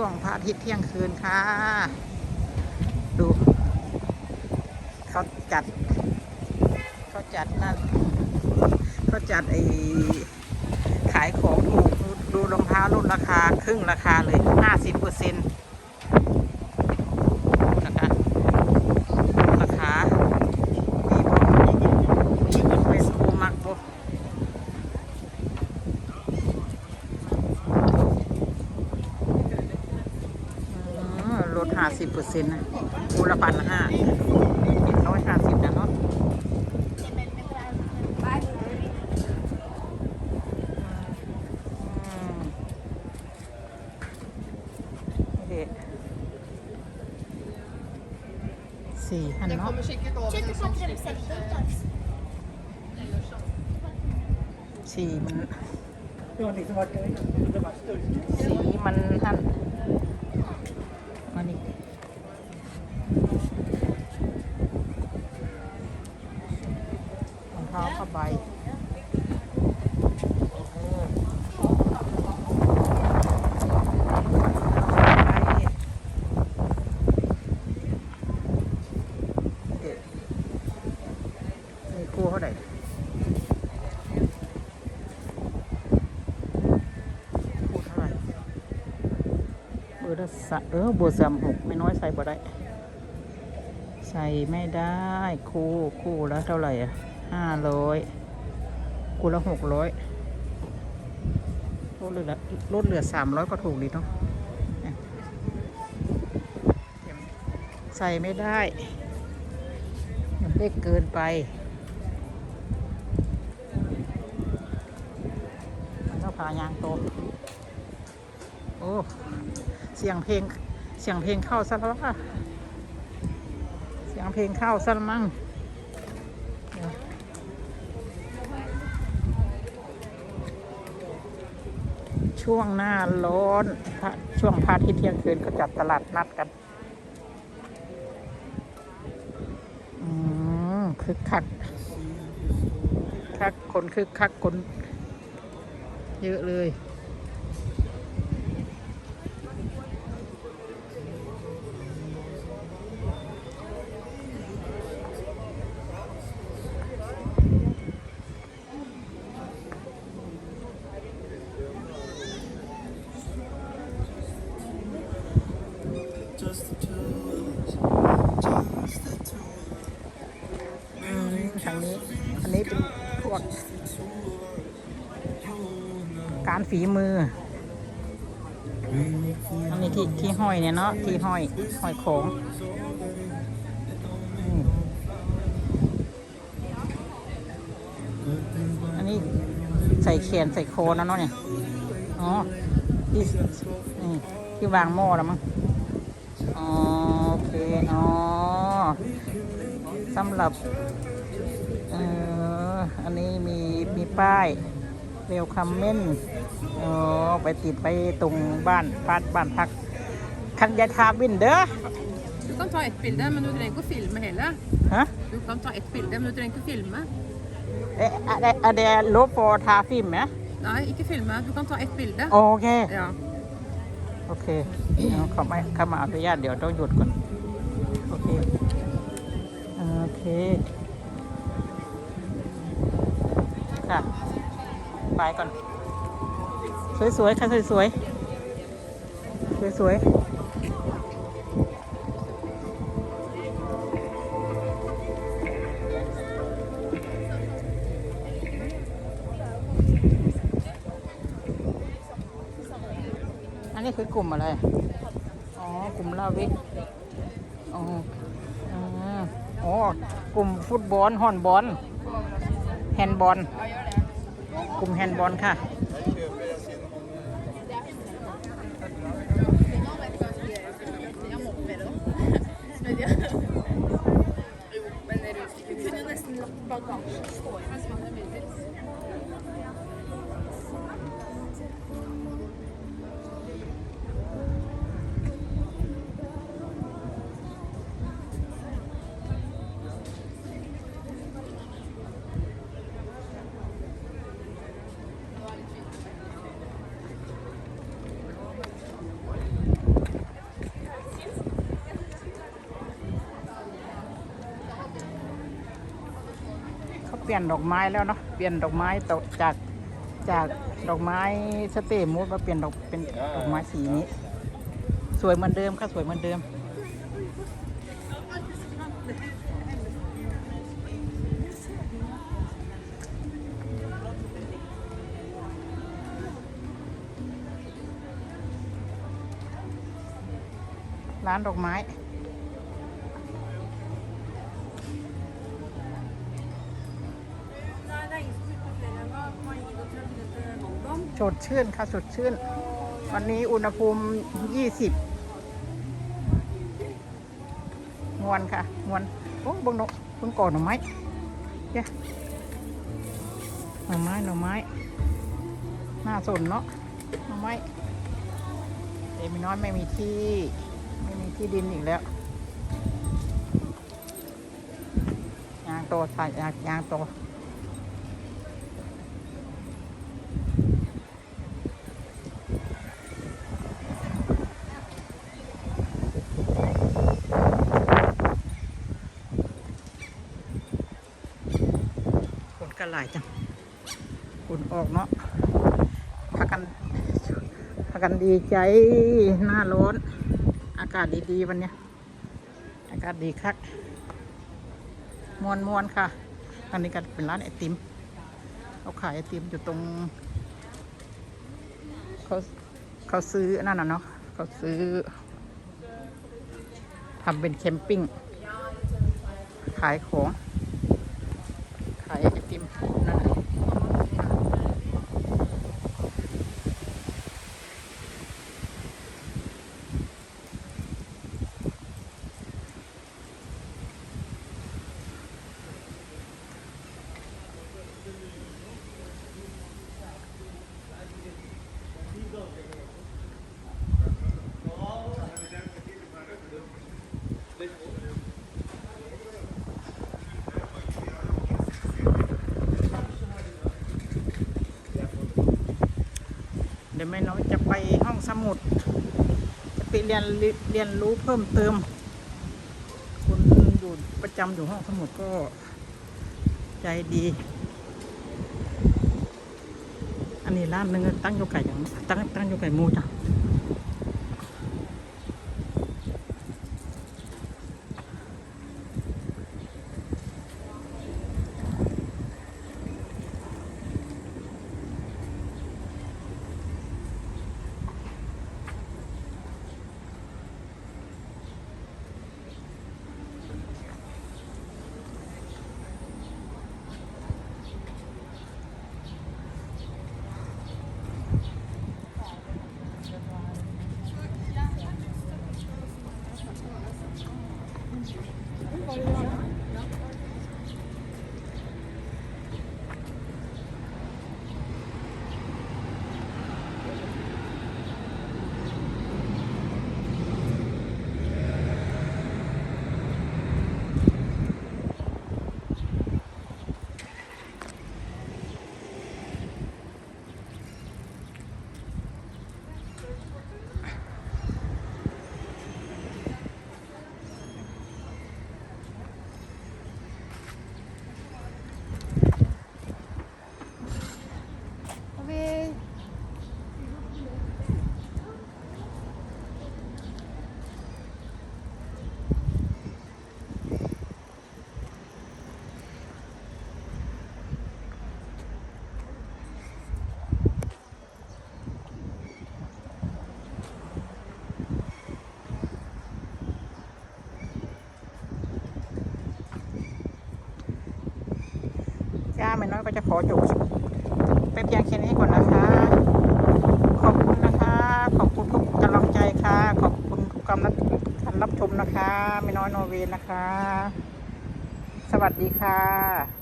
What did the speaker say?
ช่วงพระอาทิตย์เที่ยงคืนค่ะ ดู เขาจัด เขาจัดนั่นเขาจัดไอขายของถูกดูดูรองเท้าลดราคา ครึ่งราคาเลยห้าสิบเปอร์เซ็นต์นะคะลดราคาดีพอเป็นโอมักโบ อืมลดห้าสิบ เปอร์เซ็นต์นะคูละพันห้าร้อยห้าสิบนะเนาะสี่หันเนาะสี่มันสีมันหันมานี่รองเท้าผ้าใบเออเด็ด มีครูเท่าไหร่พูดเท่าไหร่เบอร์ละสะเออเบอร์สามหกไม่น้อยใส่บ่ได้ ใส่ไม่ได้คู่คู่ละเท่าไหร่อะห้าร้อยคู่ละหกร้อยลดเหลือลดเหลือสามร้อยก็ถูกดีเนาะใส่ไม่ได้ มันเล็กเกินไป มันต้อง พายางโต โอ้ เสียงเพลง เสียงเพลงเข้าซะแล้วค่ะ เสียงเพลงเข้าซะแล้วมั้งช่วงหน้าร้อน ช่วงพระอาทิตย์เที่ยงคืนก็จัดตลาดนัดกันอืมคึกคักคักคนคึกคักคน เยอะเลยอืมทางนี้อันนี้เป็นพวก การฝีมืออันนี้ที่ที่ห้อยเนี่ยเนาะที่ห้อยห้อยของอันนี้ใส่แขนใส่โคนนะเนาะเนี่ยอ๋อที่นี่ที่วางหม้อแล้วมั้งอ๋อโอเคอ๋อสำหรับเอ่ออันนี้มีมีป้าย เวลคัมเมนอ๋อไปติดไปตรงบ้านบ้านบ้านพักคันยาทาวินเด้อ Du kan ta ett bilde, men du trenger ikke å filme hele. ฮะ Du kan ta ett bilde, men du trenger ikke å filme. เอ๊ะอะอะเดโลฟอทาฟิมไหม Nei, ikke filme. Du kan ta ett bilde. โอเค Ja. โอเคเอาเขาไม่เขามาอนุญาตเดี๋ยวต้องหยุดก่อน โอเค โอเค ค่ะ ไปก่อน สวยๆ ค่ะสวยๆ สวยๆอันนี้คือกลุ่มอะไร อ๋อ กลุ่มลาวิกอ๋ออ๋อ กลุ่มฟุตบอลฮอนบอล แฮนด์บอล กลุ่มแฮนด์บอลค่ะอ เปลี่ยนดอกไม้แล้วเนาะเปลี่ยนดอกไม้ตกจากจากดอกไม้สเตมูดมาเปลี่ยนดอกเป็นดอกไม้สีนี้ สวยเหมือนเดิมค่ะสวยเหมือนเดิม ร้านดอกไม้ สดชื่นค่ะสดชื่น วันนี้อุณหภูมิ 20 มวนค่ะ มวน โอ้บังนกเพิ่งก่อหน่อไม้เนี่ยหน่อไม้หน่อไม้หน่าสนเนาะหน่อไม้เอ็มน้อยไม่มีที่ ไม่มีที่ดินอีกแล้วยางโตใส่ยางยางโต ฝนกระหลายจังฝนออกเนาะพากันพากันดีใจหน้าร้อน อากาศดีๆวันเนี้ยอากาศดีคักมวนมวนค่ะอันนี้ก็เป็นร้านไอติมเขาขายไอติมอยู่ตรงเขาเขาซื้อนั่นน่ะเนาะเขาซื้อทำเป็นแคมปิ้งขายของขายไอติมนั่นน่ะเดี๋ยวแม่น้อยจะไปห้ องสมุดจะไปเรียนเรียนรู้เพิ่มเติมคนอยู่ประจำอยู่ห้องสมุดก็ใจดี อันนี้ร้านหนึงตั้งอยู่ไก่อย่างตั้งตั้งอยู่ไก่หมูจ้ะ จ้า แม่น้อยก็จะขอจบไปเพียงแค่นี้ก่อนนะคะ ขอบคุณนะคะ ขอบคุณทุกกำลังใจค่ะ ขอบคุณทุกกำลังการรับชมนะคะแม่น้อยนอร์เวย์นะคะ สวัสดีค่ะ